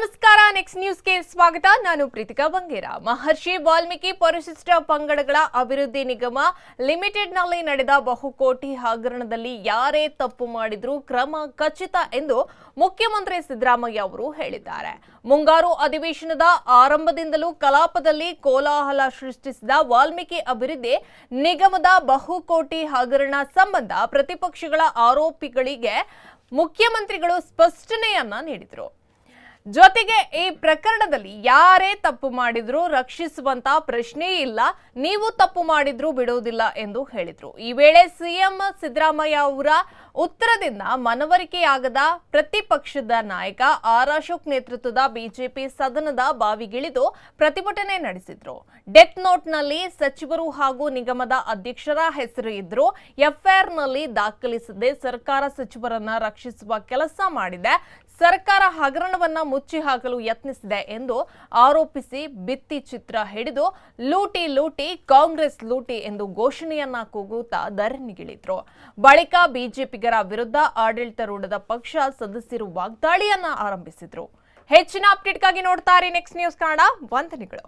Next ನ್ಯೂಸ್ಗೆ ಸ್ವಾಗತ. ನಾನು ಪ್ರೀತಿಕಾ ಬಂಗೇರ. ಮಹರ್ಷಿ ವಾಲ್ಮೀಕಿ ಪರಿಶಿಷ್ಟ ಪಂಗಡಗಳ ಅಭಿವೃದ್ಧಿ ನಿಗಮ ಲಿಮಿಟೆಡ್ನಲ್ಲಿ ನಡೆದ ಬಹುಕೋಟಿ ಹಗರಣದಲ್ಲಿ ಯಾರೇ ತಪ್ಪು ಮಾಡಿದ್ರು ಕ್ರಮ ಖಚಿತ ಎಂದು ಮುಖ್ಯಮಂತ್ರಿ ಸಿದ್ದರಾಮಯ್ಯ ಅವರು ಹೇಳಿದ್ದಾರೆ. ಮುಂಗಾರು ಅಧಿವೇಶನದ ಆರಂಭದಿಂದಲೂ ಕಲಾಪದಲ್ಲಿ ಕೋಲಾಹಲ ಸೃಷ್ಟಿಸಿದ ವಾಲ್ಮೀಕಿ ಅಭಿವೃದ್ಧಿ ನಿಗಮದ ಬಹುಕೋಟಿ ಹಗರಣ ಸಂಬಂಧ ಪ್ರತಿಪಕ್ಷಗಳ ಆರೋಪಿಗಳಿಗೆ ಮುಖ್ಯಮಂತ್ರಿಗಳು ಸ್ಪಷ್ಟನೆಯನ್ನ ನೀಡಿದರು. ಜೊತೆಗೆ ಈ ಪ್ರಕರಣದಲ್ಲಿ ಯಾರೇ ತಪ್ಪು ಮಾಡಿದ್ರೂ ರಕ್ಷಿಸುವಂತ ಪ್ರಶ್ನೆ ಇಲ್ಲ. ನೀವು ತಪ್ಪು ಮಾಡಿದ್ರೂ ಬಿಡುವುದಿಲ್ಲ ಎಂದು ಹೇಳಿದ್ರು. ಈ ವೇಳೆ ಸಿಎಂ ಸಿದ್ದರಾಮಯ್ಯ ಅವರ ಉತ್ತರದಿಂದ ಮನವರಿಕೆಯಾಗದ ಪ್ರತಿಪಕ್ಷದ ನಾಯಕ ಆರ್ ಅಶೋಕ್ ನೇತೃತ್ವದ ಬಿಜೆಪಿ ಸದನದ ಬಾವಿಗಿಳಿದು ಪ್ರತಿಭಟನೆ ನಡೆಸಿದ್ರು. ಡೆತ್ ನೋಟ್ನಲ್ಲಿ ಸಚಿವರು ಹಾಗೂ ನಿಗಮದ ಅಧ್ಯಕ್ಷರ ಹೆಸರು ಇದ್ರು. ಎಫ್ಐಆರ್ನಲ್ಲಿ ದಾಖಲಿಸದೆ ಸರ್ಕಾರ ಸಚಿವರನ್ನ ರಕ್ಷಿಸುವ ಕೆಲಸ ಮಾಡಿದೆ. ಸರ್ಕಾರ ಹಗರಣವನ್ನ ಮುಚ್ಚಿ ಹಾಕಲು ಯತ್ನಿಸಿದೆ ಎಂದು ಆರೋಪಿಸಿ ಬಿತ್ತಿ ಚಿತ್ರ ಹಿಡಿದು ಲೂಟಿ ಲೂಟಿ ಕಾಂಗ್ರೆಸ್ ಲೂಟಿ ಎಂದು ಘೋಷಣೆಯನ್ನ ಕೂಗುತ್ತಾ ಧರಣಿಗಿಳಿದ್ರು. ಬಳಿಕ ಬಿಜೆಪಿಗರ ವಿರುದ್ಧ ಆಡಳಿತಾರೂಢದ ಪಕ್ಷ ಸದಸ್ಯರು ವಾಗ್ದಾಳಿಯನ್ನ ಆರಂಭಿಸಿದ್ರು. ಹೆಚ್ಚಿನ ಅಪ್ಡೇಟ್ಗಾಗಿ ನೋಡ್ತಾರೆ ನೆಕ್ಸ್ಟ್ ನ್ಯೂಸ್ ಕನ್ನಡ. ವಂದನೆಗಳು.